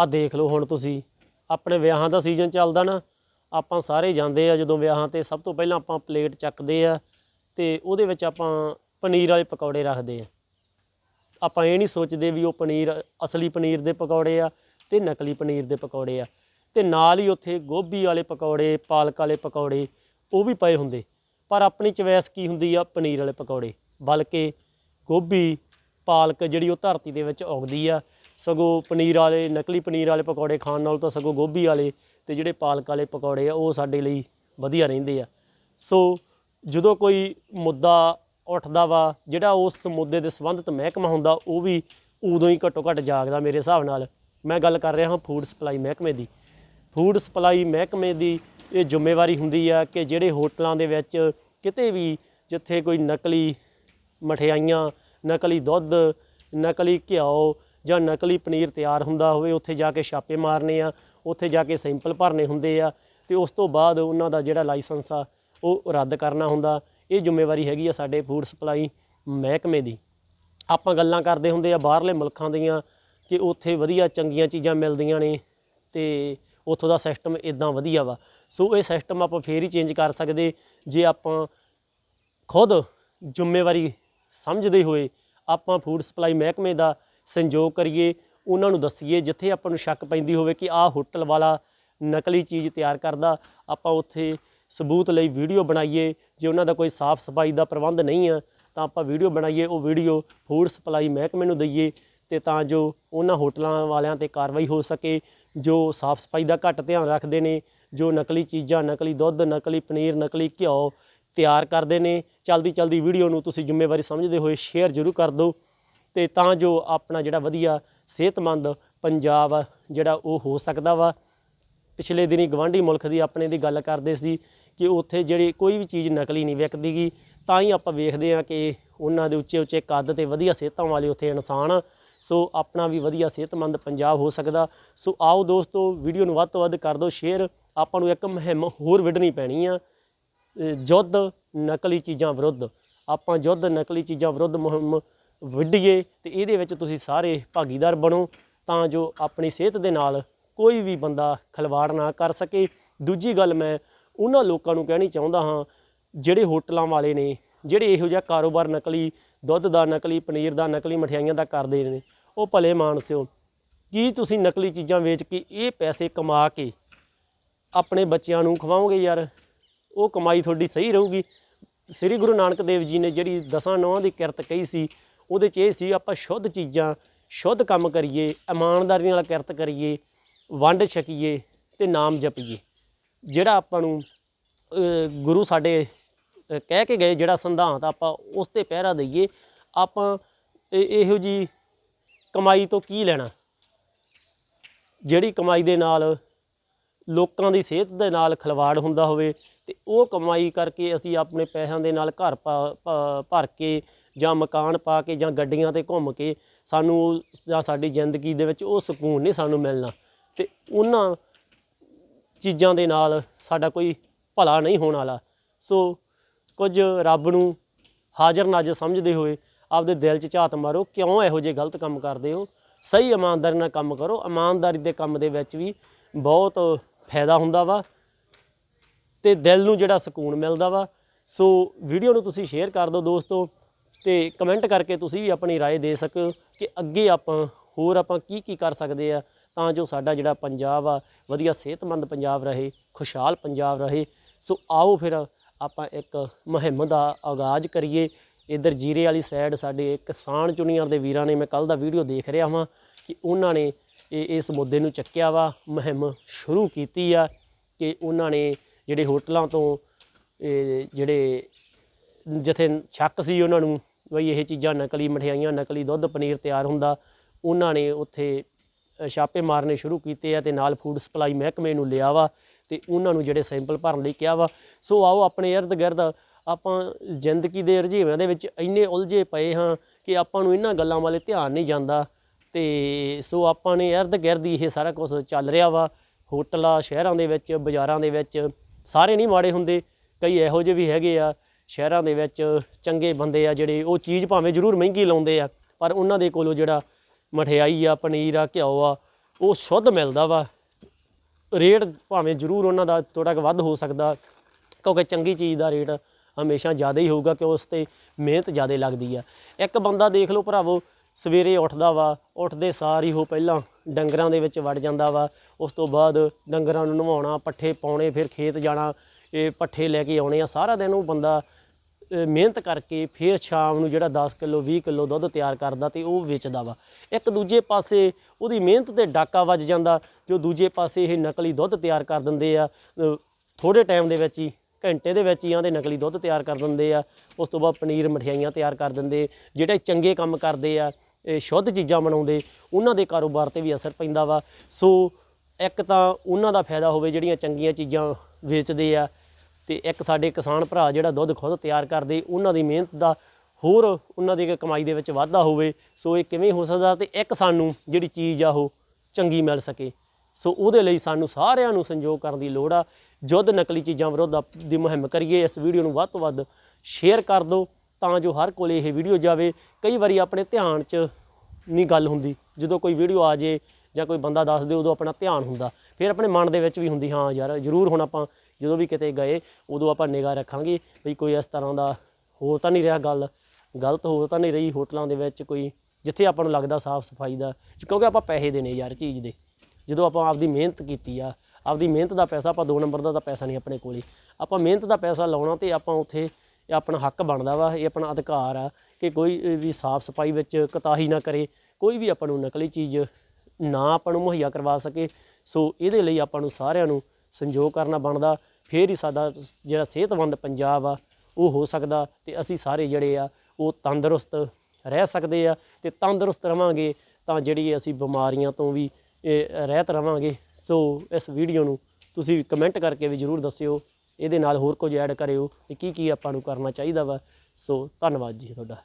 ਆ ਦੇਖ ਲਓ ਹੁਣ ਤੁਸੀਂ, ਆਪਣੇ ਵਿਆਹਾਂ ਦਾ ਸੀਜ਼ਨ ਚੱਲਦਾ ਨਾ, ਆਪਾਂ ਸਾਰੇ ਜਾਂਦੇ ਆ ਜਦੋਂ ਵਿਆਹਾਂ ਤੇ, ਸਭ ਤੋਂ ਪਹਿਲਾਂ ਆਪਾਂ ਪਲੇਟ ਚੱਕਦੇ ਆ ਤੇ ਉਹਦੇ ਵਿੱਚ ਆਪਾਂ ਪਨੀਰ ਵਾਲੇ ਪਕੌੜੇ ਰੱਖਦੇ ਆ। ਆਪਾਂ ਇਹ ਨਹੀਂ ਸੋਚਦੇ ਵੀ ਉਹ ਪਨੀਰ, ਅਸਲੀ ਪਨੀਰ ਦੇ ਪਕੌੜੇ ਆ ਤੇ ਨਕਲੀ ਪਨੀਰ ਦੇ ਪਕੌੜੇ ਆ। ਤੇ ਨਾਲ ਹੀ ਉੱਥੇ ਗੋਭੀ ਵਾਲੇ ਪਕੌੜੇ, ਪਾਲਕ ਵਾਲੇ ਪਕੌੜੇ, ਉਹ ਵੀ ਪਏ ਹੁੰਦੇ। ਪਰ ਆਪਣੀ ਚਵੈਸ ਕੀ ਹੁੰਦੀ ਆ? ਪਨੀਰ ਵਾਲੇ ਪਕੌੜੇ। ਬਲਕਿ ਗੋਭੀ, ਪਾਲਕ ਜਿਹੜੀ ਉਹ ਧਰਤੀ ਦੇ ਵਿੱਚ ਉਗਦੀ ਆ ਸਗੋਂ ਪਨੀਰ ਵਾਲੇ, ਨਕਲੀ ਪਨੀਰ ਵਾਲੇ ਪਕੌੜੇ ਖਾਣ ਨਾਲ ਤਾਂ ਸਗੋਂ ਗੋਭੀ ਵਾਲੇ ਤੇ ਜਿਹੜੇ ਪਾਲਕ ਵਾਲੇ ਪਕੌੜੇ ਆ, ਉਹ ਸਾਡੇ ਲਈ ਵਧੀਆ ਰਹਿੰਦੇ ਆ। ਸੋ ਜਦੋਂ ਕੋਈ ਮੁੱਦਾ ਉੱਠਦਾ ਵਾ, ਜਿਹੜਾ ਉਸ ਮੁੱਦੇ ਦੇ ਸੰਬੰਧਿਤ ਮਹਿਕਮਾ ਹੁੰਦਾ, ਉਹ ਵੀ ਉਦੋਂ ਹੀ ਘੱਟੋ ਘੱਟ ਜਾਗਦਾ ਮੇਰੇ ਹਿਸਾਬ ਨਾਲ। ਮੈਂ ਗੱਲ ਕਰ ਰਿਹਾ ਹਾਂ ਫੂਡ ਸਪਲਾਈ ਮਹਿਕਮੇ ਦੀ। ਫੂਡ ਸਪਲਾਈ ਮਹਿਕਮੇ ਦੀ ਇਹ ਜ਼ਿੰਮੇਵਾਰੀ ਹੁੰਦੀ ਆ ਕਿ ਜਿਹੜੇ ਹੋਟਲਾਂ ਦੇ ਵਿੱਚ ਕਿਤੇ ਵੀ ਜਿੱਥੇ ਕੋਈ ਨਕਲੀ ਮਠਿਆਈਆਂ, ਨਕਲੀ ਦੁੱਧ, ਨਕਲੀ ਘਿਓ ਜਾਂ ਨਕਲੀ ਪਨੀਰ ਤਿਆਰ ਹੁੰਦਾ ਹੋਵੇ, ਉੱਥੇ ਜਾ ਕੇ ਛਾਪੇ ਮਾਰਨੇ ਆ, ਉੱਥੇ ਜਾ ਕੇ ਸੈਂਪਲ ਭਰਨੇ ਹੁੰਦੇ ਆ, ਤੇ ਉਸ ਤੋਂ ਬਾਅਦ ਉਹਨਾਂ ਦਾ ਜਿਹੜਾ ਲਾਇਸੈਂਸ ਆ, ਉਹ ਰੱਦ ਕਰਨਾ ਹੁੰਦਾ। ਇਹ ਜ਼ਿੰਮੇਵਾਰੀ ਹੈਗੀ ਆ ਸਾਡੇ ਫੂਡ ਸਪਲਾਈ ਮਹਿਕਮੇ ਦੀ। ਆਪਾਂ ਗੱਲਾਂ ਕਰਦੇ ਹੁੰਦੇ ਆ ਬਾਹਰਲੇ ਮੁਲਕਾਂ ਦੀਆਂ ਕਿ ਉੱਥੇ ਵਧੀਆ ਚੰਗੀਆਂ ਚੀਜ਼ਾਂ ਮਿਲਦੀਆਂ ਨੇ ਤੇ ਉੱਥੋਂ ਦਾ ਸਿਸਟਮ ਇਦਾਂ ਵਧੀਆ ਵਾ। ਸੋ ਇਹ ਸਿਸਟਮ ਆਪਾਂ ਫੇਰ ਹੀ ਚੇਂਜ ਕਰ ਸਕਦੇ। ਜੇ ਆਪਾਂ ਖੁਦ ਜ਼ਿੰਮੇਵਾਰੀ ਸਮਝਦੇ ਹੋਏ ਆਪਾਂ ਫੂਡ ਸਪਲਾਈ ਮਹਿਕਮੇ ਦਾ ਸੰਯੋਗ ਕਰੀਏ, ਉਹਨਾਂ ਨੂੰ ਦੱਸੀਏ, ਜਿੱਥੇ ਆਪਾਂ ਨੂੰ ਸ਼ੱਕ ਪੈਂਦੀ ਹੋਵੇ ਕਿ ਆਹ ਹੋਟਲ ਵਾਲਾ ਨਕਲੀ ਚੀਜ਼ ਤਿਆਰ ਕਰਦਾ, ਆਪਾਂ ਉੱਥੇ ਸਬੂਤ ਲਈ ਵੀਡੀਓ ਬਣਾਈਏ, ਜੇ ਉਹਨਾਂ ਦਾ ਕੋਈ ਸਾਫ਼ ਸਫ਼ਾਈ ਦਾ ਪ੍ਰਬੰਧ ਨਹੀਂ ਆ, ਤਾਂ ਆਪਾਂ ਵੀਡੀਓ ਬਣਾਈਏ, ਉਹ ਵੀਡੀਓ ਫੂਡ ਸਪਲਾਈ ਮਹਿਕਮੇ ਨੂੰ ਦਈਏ, ਤੇ ਤਾਂ ਜੋ ਉਹਨਾਂ ਹੋਟਲਾਂ ਵਾਲਿਆਂ ਤੇ ਕਾਰਵਾਈ ਹੋ ਸਕੇ, ਜੋ ਸਾਫ਼ ਸਫ਼ਾਈ ਦਾ ਘੱਟ ਧਿਆਨ ਰੱਖਦੇ ਨੇ, ਜੋ ਨਕਲੀ ਚੀਜ਼ਾਂ, ਨਕਲੀ ਦੁੱਧ, ਨਕਲੀ ਪਨੀਰ, ਨਕਲੀ ਘਿਓ ਤਿਆਰ ਕਰਦੇ ਨੇ ਚਲਦੀ ਚਲਦੀ ਵੀਡੀਓ ਨੂੰ ਤੁਸੀਂ ਜ਼ਿੰਮੇਵਾਰੀ ਸਮਝਦੇ ਹੋਏ ਸ਼ੇਅਰ ਜ਼ਰੂਰ ਕਰ ਦਿਓ। ਤੇ ਤਾਂ ਜੋ ਆਪਣਾ ਜਿਹੜਾ ਵਧੀਆ ਸਿਹਤਮੰਦ ਪੰਜਾਬ ਜਿਹੜਾ ਉਹ ਹੋ ਸਕਦਾ ਵਾ। ਪਿਛਲੇ ਦਿਨੀ ਗਵਾਂਢੀ ਮੁਲਕ ਦੀ ਆਪਣੇ ਦੀ ਗੱਲ ਕਰਦੇ ਸੀ ਕਿ ਉੱਥੇ ਜਿਹੜੀ ਕੋਈ ਵੀ ਚੀਜ਼ ਨਕਲੀ ਨਹੀਂ ਵਿਕਦੀਗੀ ਤਾਂ ਹੀ ਆਪਾਂ ਵੇਖਦੇ ਹਾਂ ਕਿ ਉਹਨਾਂ ਦੇ ਉੱਚੇ ਉੱਚੇ ਕੱਦ ਤੇ ਵਧੀਆ ਸਿਹਤਾਂ ਵਾਲੇ ਉੱਥੇ ਇਨਸਾਨ ਆ। ਸੋ ਆਪਣਾ ਵੀ ਵਧੀਆ ਸਿਹਤਮੰਦ ਪੰਜਾਬ ਹੋ ਸਕਦਾ। ਸੋ ਆਓ ਦੋਸਤੋ ਵੀਡੀਓ ਨੂੰ ਵੱਧ ਤੋਂ ਵੱਧ ਕਰ ਦਿਓ ਸ਼ੇਅਰ। ਆਪਾਂ ਨੂੰ ਇੱਕ ਮੁਹਿੰਮ ਹੋਰ ਵਿੱਢਣੀ ਪੈਣੀ ਆ। ਅ, ਯੁੱਧ ਨਕਲੀ ਚੀਜ਼ਾਂ ਵਿਰੁੱਧ। ਆਪਾਂ ਯੁੱਧ ਨਕਲੀ ਚੀਜ਼ਾਂ ਵਿਰੁੱਧ ਮੁਹਿੰਮ ਵਿੱਢੀਏ ਤੇ ਇਹਦੇ ਵਿੱਚ ਤੁਸੀਂ ਸਾਰੇ ਭਾਗੀਦਾਰ ਬਣੋ ਤਾਂ ਜੋ ਆਪਣੀ ਸਿਹਤ ਦੇ ਨਾਲ ਕੋਈ ਵੀ ਬੰਦਾ ਖਿਲਵਾੜ ਨਾ ਕਰ ਸਕੇ। ਦੂਜੀ ਗੱਲ ਮੈਂ ਉਹਨਾਂ ਲੋਕਾਂ ਨੂੰ ਕਹਿਣੀ ਚਾਹੁੰਦਾ ਹਾਂ, ਜਿਹੜੇ ਹੋਟਲਾਂ ਵਾਲੇ ਨੇ, ਜਿਹੜੇ ਇਹੋ ਜਿਹਾ ਕਾਰੋਬਾਰ ਨਕਲੀ ਦੁੱਧ ਦਾ, ਨਕਲੀ ਪਨੀਰ ਦਾ, ਨਕਲੀ ਮਠਿਆਈਆਂ ਦਾ ਕਰਦੇ ਨੇ, ਉਹ ਭਲੇ ਮਾਨਸਿਓ ਕੀ ਤੁਸੀਂ ਨਕਲੀ ਚੀਜ਼ਾਂ ਵੇਚ ਕੇ ਇਹ ਪੈਸੇ ਕਮਾ ਕੇ ਆਪਣੇ ਬੱਚਿਆਂ ਨੂੰ ਖਵਾਓਗੇ ਯਾਰ? ਉਹ ਕਮਾਈ ਤੁਹਾਡੀ ਸਹੀ ਰਹੂਗੀ। ਸ੍ਰੀ ਗੁਰੂ ਨਾਨਕ ਦੇਵ ਜੀ ਨੇ ਜਿਹੜੀ ਦਸਾਂ ਨੌਂ ਦੀ ਕਿਰਤ ਕਹੀ ਸੀ ਉਹਦੇ 'ਚ ਇਹ ਸੀ ਆਪਾਂ ਸ਼ੁੱਧ ਚੀਜ਼ਾਂ, ਸ਼ੁੱਧ ਕੰਮ ਕਰੀਏ, ਇਮਾਨਦਾਰੀ ਨਾਲ ਕਿਰਤ ਕਰੀਏ, ਵੰਡ ਛਕੀਏ ਤੇ ਨਾਮ ਜਪੀਏ। ਜਿਹੜਾ ਆਪਾਂ ਨੂੰ ਗੁਰੂ ਸਾਡੇ ਕਹਿ ਕੇ ਗਏ ਜਿਹੜਾ ਸੰਧਾਂਤ ਆਪਾਂ ਉਸ ਤੇ ਪਹਿਰਾ ਦਈਏ, ਆਪਾਂ ਇਹ- ਇਹੋ ਜੀ ਕਮਾਈ ਤੋਂ ਕੀ ਲੈਣਾ? ਜਿਹੜੀ ਕਮਾਈ ਦੇ ਨਾਲ ਲੋਕਾਂ ਦੀ ਸਿਹਤ ਦੇ ਨਾਲ ਖਿਲਵਾੜ ਹੁੰਦਾ ਹੋਵੇ ਤੇ ਉਹ ਕਮਾਈ ਕਰਕੇ ਅਸੀਂ ਆਪਣੇ ਪੈਸਿਆਂ ਦੇ ਨਾਲ ਘਰ ਪਾ- ਭਰ ਕੇ ਜਾਂ ਮਕਾਨ ਪਾ ਕੇ ਜਾਂ ਗੱਡੀਆਂ ਤੇ ਘੁੰਮ ਕੇ ਸਾਨੂੰ ਉਹ- ਜਾਂ ਸਾਡੀ ਜ਼ਿੰਦਗੀ ਦੇ ਵਿੱਚ ਉਹ ਸਕੂਨ ਨਹੀਂ ਸਾਨੂੰ ਮਿਲਣਾ। ਤੇ ਉਹਨਾਂ ਚੀਜ਼ਾਂ ਦੇ ਨਾਲ ਸਾਡਾ ਕੋਈ ਭਲਾ ਨਹੀਂ ਹੋਣ ਵਾਲਾ। ਸੋ ਕੁਝ ਰੱਬ ਨੂੰ ਹਾਜ਼ਰ ਨਾਜ਼ਰ ਸਮਝਦੇ ਹੋਏ ਆਪਦੇ ਦਿਲ 'ਚ ਝਾਤ ਮਾਰੋ, ਕਿਉਂ ਇਹੋ ਜਿਹੇ ਗਲਤ ਕੰਮ ਕਰਦੇ ਹੋ? ਸਹੀ ਇਮਾਨਦਾਰੀ ਨਾਲ ਕੰਮ ਕਰੋ। ਇਮਾਨਦਾਰੀ ਦੇ ਕੰਮ ਦੇ ਵਿੱਚ ਵੀ ਬਹੁਤ ਫਾਇਦਾ ਹੁੰਦਾ ਵਾ ਤੇ ਦਿਲ ਨੂੰ ਜਿਹੜਾ ਸਕੂਨ ਮਿਲਦਾ ਵਾ। ਸੋ ਵੀਡੀਓ ਨੂੰ ਤੁਸੀਂ ਸ਼ੇਅਰ ਕਰ ਦਿਓ ਦੋਸਤੋ। ਤੇ ਕਮੈਂਟ ਕਰਕੇ ਤੁਸੀਂ ਵੀ ਆਪਣੀ رائے ਦੇ ਸਕੋ ਕਿ ਅੱਗੇ ਆਪਾਂ ਹੋਰ ਆਪਾਂ ਕੀ ਕੀ ਕਰ ਸਕਦੇ ਆ ਤਾਂ ਜੋ ਸਾਡਾ ਜਿਹੜਾ ਪੰਜਾਬ ਆ ਵਧੀਆ ਸਿਹਤਮੰਦ ਪੰਜਾਬ ਰਹੇ ਖੁਸ਼ਹਾਲ ਪੰਜਾਬ ਰਹੇ ਸੋ ਆਓ ਫਿਰ ਆਪਾਂ ਇੱਕ ਮੁਹਿੰਮ ਦਾ ਆਗਾਜ਼ ਕਰੀਏ ਇਧਰ ਜੀਰੇ ਵਾਲੀ ਸਾਈਡ ਸਾਡੇ ਕਿਸਾਨ ਚੁਣੀਆਂ ਦੇ ਵੀਰਾਂ ਨੇ ਮੈਂ ਕੱਲ ਦਾ ਵੀਡੀਓ ਦੇਖ ਰਿਹਾ ਹਾਂ ਕਿ ਉਹਨਾਂ ਨੇ ਇਹ ਇਸ ਮੁੱਦੇ ਨੂੰ ਚੱਕਿਆ ਵਾ ਮੁਹਿੰਮ ਸ਼ੁਰੂ ਕੀਤੀ ਆ ਕਿ ਉਹਨਾਂ ਨੇ ਜਿਹੜੇ ਹੋਟਲਾਂ ਤੋਂ ਇਹ ਜਿਹੜੇ ਜਿੱਥੇ ਸ਼ੱਕ ਸੀ ਉਹਨਾਂ ਨੂੰ ਬਈ ਇਹ ਚੀਜ਼ਾਂ ਨਕਲੀ ਮਠਿਆਈਆਂ, ਨਕਲੀ ਦੁੱਧ, ਪਨੀਰ ਤਿਆਰ ਹੁੰਦਾ। ਉਹਨਾਂ ਨੇ ਉੱਥੇ ਛਾਪੇ ਮਾਰਨੇ ਸ਼ੁਰੂ ਕੀਤੇ ਆ ਤੇ ਨਾਲ ਫੂਡ ਸਪਲਾਈ ਮਹਿਕਮੇ ਨੂੰ ਲਿਆ ਵਾ ਤੇ ਉਹਨਾਂ ਨੂੰ ਜਿਹੜੇ ਸੈਂਪਲ ਭਰਨ ਲਈ ਕਿਹਾ ਵਾ। ਸੋ ਆਓ ਆਪਣੇ ਇਰਦ ਗਿਰਦ ਆਪਾਂ ਜ਼ਿੰਦਗੀ ਦੇ ਰੁਝੇਵਿਆਂ ਦੇ ਵਿੱਚ ਇੰਨੇ ਉਲਝੇ ਪਏ ਹਾਂ ਕਿ ਆਪਾਂ ਨੂੰ ਇਹਨਾਂ ਗੱਲਾਂ ਵਾਲੇ ਧਿਆਨ ਨਹੀਂ ਜਾਂਦਾ। ਤੇ ਸੋ ਆਪਾਂ ਨੇ ਇਰਦ ਗਿਰਦ ਹੀ ਇਹ ਸਾਰਾ ਕੁਝ ਚੱਲ ਰਿਹਾ ਵਾ। ਹੋਟਲਾਂ, ਸ਼ਹਿਰਾਂ ਦੇ ਵਿੱਚ, ਬਾਜ਼ਾਰਾਂ ਦੇ ਵਿੱਚ ਸਾਰੇ ਨਹੀਂ ਮਾੜੇ ਹੁੰਦੇ। ਕਈ ਇਹੋ ਜਿਹੇ ਵੀ ਹੈਗੇ ਆ ਸ਼ਹਿਰਾਂ ਦੇ ਵਿੱਚ ਚੰਗੇ ਬੰਦੇ ਆ ਜਿਹੜੇ ਉਹ ਚੀਜ਼ ਭਾਵੇਂ ਜ਼ਰੂਰ ਮਹਿੰਗੀ ਲਾਉਂਦੇ ਆ, ਪਰ ਉਹਨਾਂ ਦੇ ਕੋਲੋਂ ਜਿਹੜਾ ਮਠਿਆਈ ਆ, ਪਨੀਰ ਆ, ਘਿਓ ਆ, ਉਹ ਸ਼ੁੱਧ ਮਿਲਦਾ ਵਾ। ਰੇਟ ਭਾਵੇਂ ਜ਼ਰੂਰ ਉਹਨਾਂ ਦਾ ਥੋੜਾ ਕੁ ਵੱਧ ਹੋ ਸਕਦਾ, ਕਿਉਂਕਿ ਚੰਗੀ ਚੀਜ਼ ਦਾ ਰੇਟ ਹਮੇਸ਼ਾ ਜ਼ਿਆਦਾ ਹੀ ਹੋਊਗਾ ਕਿ ਉਸ ਤੇ ਮਿਹਨਤ ਜ਼ਿਆਦਾ ਲੱਗਦੀ ਆ। ਇੱਕ ਬੰਦਾ ਦੇਖ ਲਓ ਭਰਾਵੋ, ਸਵੇਰੇ ਉੱਠਦਾ ਵਾ, ਉੱਠਦੇ ਸਾਰ ਹੀ ਉਹ ਪਹਿਲਾਂ ਡੰਗਰਾਂ ਦੇ ਵਿੱਚ ਵੜ ਜਾਂਦਾ ਵਾ। ਉਸ ਤੋਂ ਬਾਅਦ ਡੰਗਰਾਂ ਨੂੰ ਨਵਾਉਣਾ, ਪੱਠੇ ਪਾਉਣੇ, ਫਿਰ ਖੇਤ ਜਾਣਾ, ਇਹ ਪੱਠੇ ਲੈ ਕੇ ਆਉਣੇ ਆ। ਸਾਰਾ ਦਿਨ ਉਹ ਬੰਦਾ ਮਿਹਨਤ ਕਰਕੇ ਫਿਰ ਸ਼ਾਮ ਨੂੰ ਜਿਹੜਾ 10 ਕਿਲੋ 20 ਕਿਲੋ ਦੁੱਧ ਤਿਆਰ ਕਰਦਾ ਤੇ ਉਹ ਵੇਚਦਾ ਵਾ। ਇੱਕ ਦੂਜੇ ਪਾਸੇ ਉਹਦੀ ਮਿਹਨਤ ਤੇ ਡਾਕਾ ਵੱਜ ਜਾਂਦਾ ਜੋ ਦੂਜੇ ਪਾਸੇ ਇਹ ਨਕਲੀ ਦੁੱਧ ਤਿਆਰ ਕਰ ਦਿੰਦੇ ਆ। ਅ, ਥੋੜੇ ਟਾਈਮ ਦੇ ਵਿੱਚ ਹੀ ਘੰਟੇ ਦੇ ਵਿੱਚ ਹੀ ਆਂਦੇ ਨਕਲੀ ਦੁੱਧ ਤਿਆਰ ਕਰ ਦਿੰਦੇ ਆ। ਉਸ ਤੋਂ ਬਾਅਦ ਪਨੀਰ ਮਠਿਆਈਆਂ ਤਿਆਰ ਕਰ ਦਿੰਦੇ ਜਿਹੜੇ ਚੰਗੇ ਕੰਮ ਕਰਦੇ ਆ ਇਹ ਸ਼ੁੱਧ ਚੀਜ਼ਾਂ ਬਣਾਉਂਦੇ ਉਹਨਾਂ ਦੇ ਕਾਰੋਬਾਰ ਤੇ ਵੀ ਅਸਰ ਪੈਂਦਾ ਵਾ। ਸੋ ਇੱਕ ਤਾਂ ਉਹਨਾਂ ਦਾ ਫਾਇਦਾ ਹੋਵੇ ਜਿਹੜੀਆਂ ਚੰਗੀਆਂ ਚੀਜ਼ਾਂ ਵੇਚਦੇ ਆ ਤੇ ਇੱਕ ਸਾਡੇ ਕਿਸਾਨ ਭਰਾ ਜਿਹੜਾ ਦੁੱਧ ਖੁਦ ਤਿਆਰ ਕਰਦੇ, ਉਹਨਾਂ ਦੀ ਮਿਹਨਤ ਦਾ ਹੋਰ ਉਹਨਾਂ ਦੀ ਕਮਾਈ ਦੇ ਵਿੱਚ ਵਾਧਾ ਹੋਵੇ, ਸੋ ਇਹ ਕਿਵੇਂ ਹੋ ਸਕਦਾ ਤੇ ਇੱਕ ਸਾਨੂੰ ਜਿਹੜੀ ਚੀਜ਼ ਆ ਉਹ ਚੰਗੀ ਮਿਲ ਸਕੇ। ਸੋ ਉਹਦੇ ਲਈ ਸਾਨੂੰ ਸਾਰਿਆਂ ਨੂੰ ਸੰਯੋਗ ਕਰਨ ਦੀ ਲੋੜ ਆ। ਜੁੱਧ ਨਕਲੀ ਚੀਜ਼ਾਂ ਵਿਰੁੱਧ ਆਪ- ਦੀ ਮੁਹਿੰਮ ਕਰੀਏ। ਇਸ ਵੀਡੀਓ ਨੂੰ ਵੱਧ ਤੋਂ ਵੱਧ ਸ਼ੇਅਰ ਕਰ ਦਿਓ ਤਾਂ ਜੋ ਹਰ ਕੋਲੇ ਇਹ ਵੀਡੀਓ ਜਾਵੇ। ਕਈ ਵਾਰੀ ਆਪਣੇ ਧਿਆਨ 'ਚ ਨਹੀਂ ਗੱਲ ਹੁੰਦੀ। ਜਦੋਂ ਕੋਈ ਵੀਡੀਓ ਆ ਜੇ ਜਾਂ ਕੋਈ ਬੰਦਾ ਦੱਸ ਦੇ ਉਦੋਂ ਆਪਣਾ ਧਿਆਨ ਹੁੰਦਾ। ਫਿਰ ਆਪਣੇ ਮਨ ਦੇ ਵਿੱਚ ਵੀ ਹੁੰਦੀ, ਹਾਂ ਯਾਰ, ਜ਼ਰੂਰ ਹੁਣ ਆਪਾਂ ਜਦੋਂ ਵੀ ਕਿਤੇ ਗਏ, ਉਦੋਂ ਆਪਾਂ ਨਿਗਾਹ ਰੱਖਾਂਗੇ ਵੀ ਕੋਈ ਇਸ ਤਰ੍ਹਾਂ ਦਾ ਹੋ ਤਾਂ ਨਹੀਂ ਰਿਹਾ ਗੱਲ, ਗਲਤ ਹੋ ਤਾਂ ਨਹੀਂ ਰਹੀ ਹੋਟਲਾਂ ਦੇ ਵਿੱਚ ਕੋਈ, ਜਿੱਥੇ ਆਪਾਂ ਨੂੰ ਲੱਗਦਾ ਸਾਫ਼ ਸਫ਼ਾਈ ਦਾ, ਕਿਉਂਕਿ ਆਪਾਂ ਪੈਸੇ ਦੇਣੇ ਯਾਰ ਚੀਜ਼ ਦੇ। ਜਦੋਂ ਆਪਾਂ ਆਪਦੀ ਮਿਹਨਤ ਕੀਤੀ ਆ, ਆਪਦੀ ਮਿਹਨਤ ਦਾ ਪੈਸਾ, ਆਪਾਂ ਦੋ ਨੰਬਰ ਦਾ ਤਾਂ ਪੈਸਾ ਨਹੀਂ ਆਪਣੇ ਕੋਲੇ। ਆਪਾਂ ਮਿਹਨਤ ਦਾ ਪੈਸਾ ਲਾਉਣਾ ਤੇ ਆਪਾਂ ਉੱਥੇ, ਇਹ ਆਪਣਾ ਹੱਕ ਬਣਦਾ ਵਾ, ਇਹ ਆਪਣਾ ਅਧਿਕਾਰ ਆ ਕਿ ਕੋਈ ਵੀ ਸਾਫ਼ ਸਫ਼ਾਈ ਵਿੱਚ ਕਤਾਹੀ ਨਾ ਕਰੇ, ਕੋਈ ਵੀ ਆਪਾਂ ਨੂੰ ਨਕਲੀ ਚੀਜ਼ ਨਾ ਆਪਾਂ ਨੂੰ ਮੁਹੱਈਆ ਕਰਵਾ ਸਕੇ। ਸੋ ਇਹਦੇ ਲਈ ਆਪਾਂ ਨੂੰ ਸਾਰਿਆਂ ਨੂੰ ਸੰਯੋਗ ਕਰਨਾ ਬਣਦਾ। ਫੇਰ ਹੀ ਸਾਡਾ ਜਿਹੜਾ ਸਿਹਤਮੰਦ ਪੰਜਾਬ ਆ, ਉਹ ਹੋ ਸਕਦਾ ਤੇ ਅਸੀਂ ਸਾਰੇ ਜਿਹੜੇ ਆ, ਉਹ ਤੰਦਰੁਸਤ ਰਹਿ ਸਕਦੇ ਆ ਤੇ ਤੰਦਰੁਸਤ ਰਵਾਂਗੇ ਤਾਂ ਜਿਹੜੀ ਅਸੀਂ ਬਿਮਾਰੀਆਂ ਤੋਂ ਵੀ ਰਹਿਤ ਰਵਾਂਗੇ। ਸੋ ਇਸ ਵੀਡੀਓ ਨੂੰ ਤੁਸੀਂ ਕਮੈਂਟ ਕਰਕੇ ਵੀ ਜਰੂਰ ਦੱਸਿਓ। ਇਹਦੇ ਨਾਲ ਹੋਰ ਕੁਝ ਐਡ ਕਰਿਓ ਕਿ ਕੀ ਕੀ ਆਪਾਂ ਨੂੰ ਕਰਨਾ ਚਾਹੀਦਾ ਵਾ। ਸੋ ਧੰਨਵਾਦ ਜੀ ਤੁਹਾਡਾ।